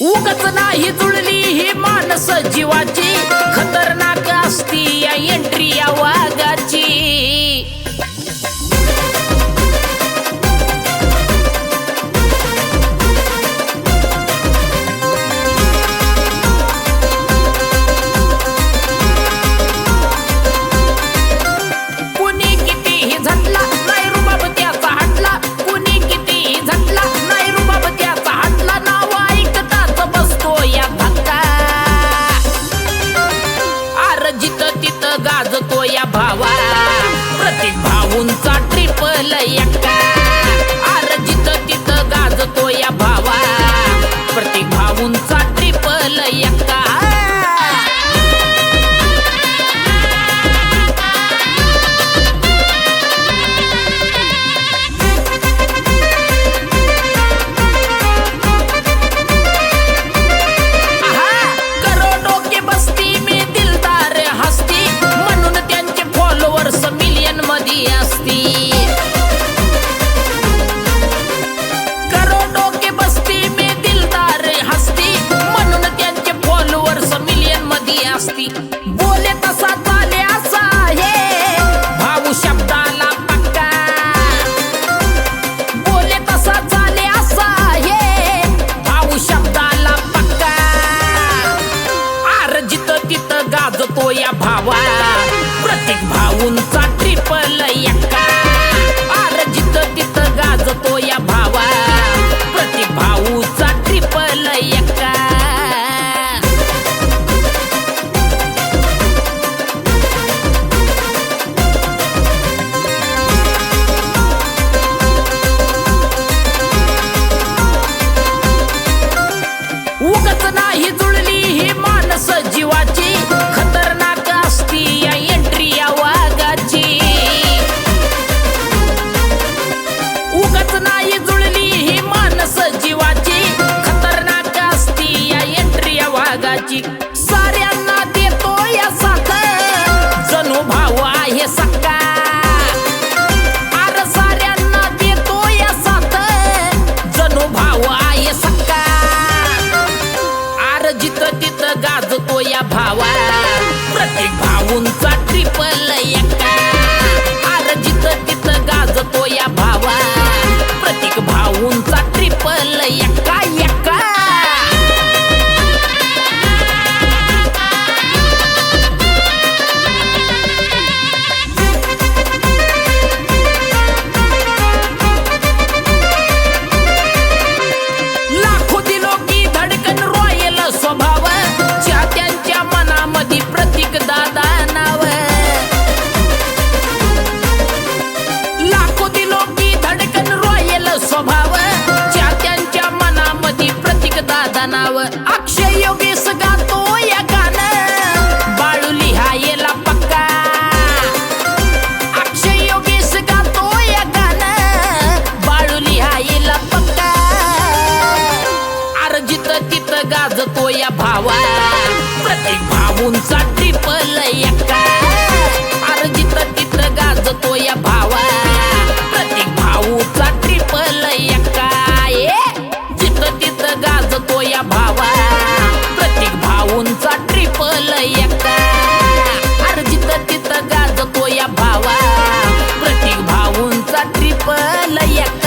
उगत नाही जुळली ही माणस जीवाची. खतरनाक असती या एंट्री यावर. या भावा प्रत्येक भाऊंचा ट्रिपल एक्का उगच नाही जुळली ही मानस जीवाची. खतरनाक असती या एंट्री या वाघाची. उगच नाही जुळली ही मानस जीवाची. खतरनाक असती या एंट्री या वाघाची. तिथं गाजतो या भावा प्रत्येक भाऊंचा ट्रिपल एक योगेश गातो या गाणं बाळू लिहायला पक्का अक्षय योगेश गातो या गाणं बाळू लिहायला पक्का अर जिथं तिथं गाजतो या भावा। प्रत्येक भाऊंचा ट्रिपल एक्का अर जिथं तिथं गाजतो या भावा. เปิดเละอยาก